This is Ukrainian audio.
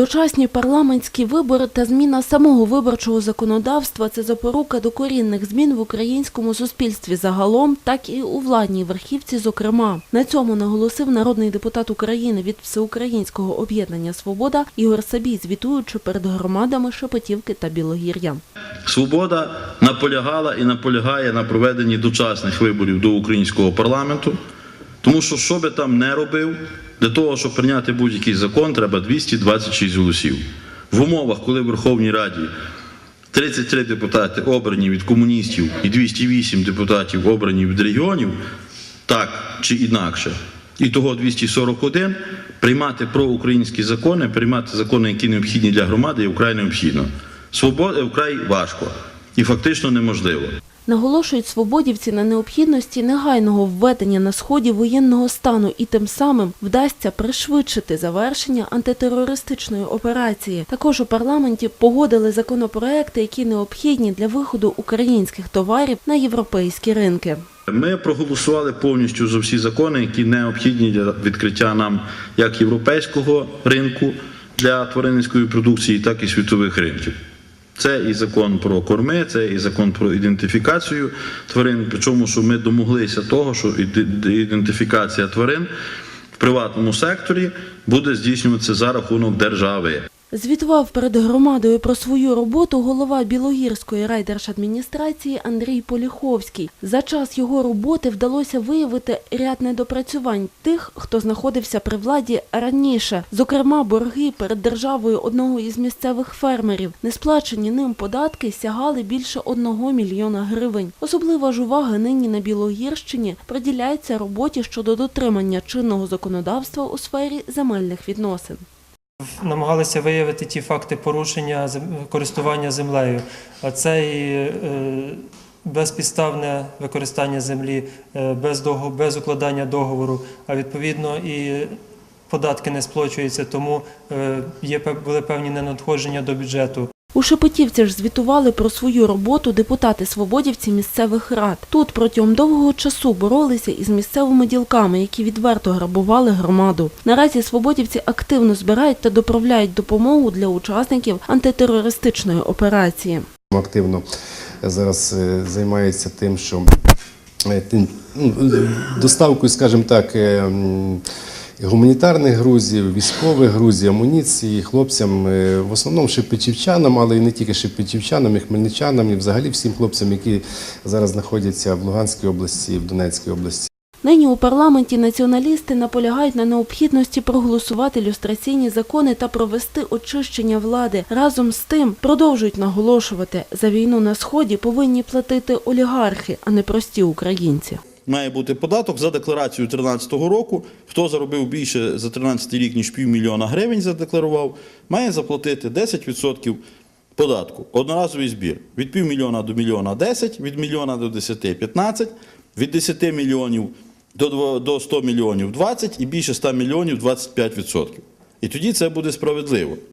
Дочасні парламентські вибори та зміна самого виборчого законодавства це запорука докорінних змін в українському суспільстві загалом, так і у владній верхівці. Зокрема, на цьому наголосив народний депутат України від Всеукраїнського об'єднання Свобода Ігор Сабій, звітуючи перед громадами Шепетівки та Білогір'я. Свобода наполягала і наполягає на проведенні дочасних виборів до українського парламенту, тому що що би там не робив, для того, щоб прийняти будь-який закон, треба 226 голосів. В умовах, коли в Верховній Раді 33 депутати обрані від комуністів і 208 депутатів обрані від регіонів, так чи інакше, і того 241, приймати проукраїнські закони, приймати закони, які необхідні для громади, є вкрай необхідно. Свобода вкрай важко і фактично неможливо. Наголошують свободівці на необхідності негайного введення на сході воєнного стану і тим самим вдасться пришвидшити завершення антитерористичної операції. Також у парламенті погодили законопроекти, які необхідні для виходу українських товарів на європейські ринки. Ми проголосували повністю за всі закони, які необхідні для відкриття нам як європейського ринку для тваринницької продукції, так і світових ринків. Це і закон про корми, це і закон про ідентифікацію тварин. Причому, що ми домоглися того, що ідентифікація тварин в приватному секторі буде здійснюватися за рахунок держави. Звітував перед громадою про свою роботу голова Білогірської райдержадміністрації Андрій Поліховський. За час його роботи вдалося виявити ряд недопрацювань тих, хто знаходився при владі раніше. Зокрема, борги перед державою одного із місцевих фермерів. Несплачені ним податки сягали більше одного мільйона гривень. Особлива ж увага нині на Білогірщині приділяється роботі щодо дотримання чинного законодавства у сфері земельних відносин. Намагалися виявити ті факти порушення користування землею. А це і е, безпідставне використання землі, е, без, договору, без укладання договору, а відповідно і податки не сплачуються, тому е, є, були певні ненадходження до бюджету. У Шепетівці ж звітували про свою роботу депутати-свободівці місцевих рад. Тут протягом довгого часу боролися із місцевими ділками, які відверто грабували громаду. Наразі свободівці активно збирають та доправляють допомогу для учасників антитерористичної операції. активно зараз е, займається тим, що е, ну, доставкою, скажімо так, е, гуманітарних грузів, військових грузів, амуніції хлопцям, е, в основному шепетівчанам, але і не тільки шепетівчанам, і хмельничанам, і взагалі всім хлопцям, які зараз знаходяться в Луганській області, в Донецькій області. Нині у парламенті націоналісти наполягають на необхідності проголосувати люстраційні закони та провести очищення влади. Разом з тим продовжують наголошувати, за війну на сході повинні платити олігархи, а не прості українці. Має бути податок за декларацією 2013 року. Хто заробив більше за 13 рік, ніж півмільйона гривень задекларував, має заплатити 10% податку. Одноразовий збір. Від півмільйона до мільйона 10, від мільйона до 10 – 15, від 10 мільйонів до до 100 мільйонів 20 і більше 100 мільйонів 25%. І тоді це буде справедливо.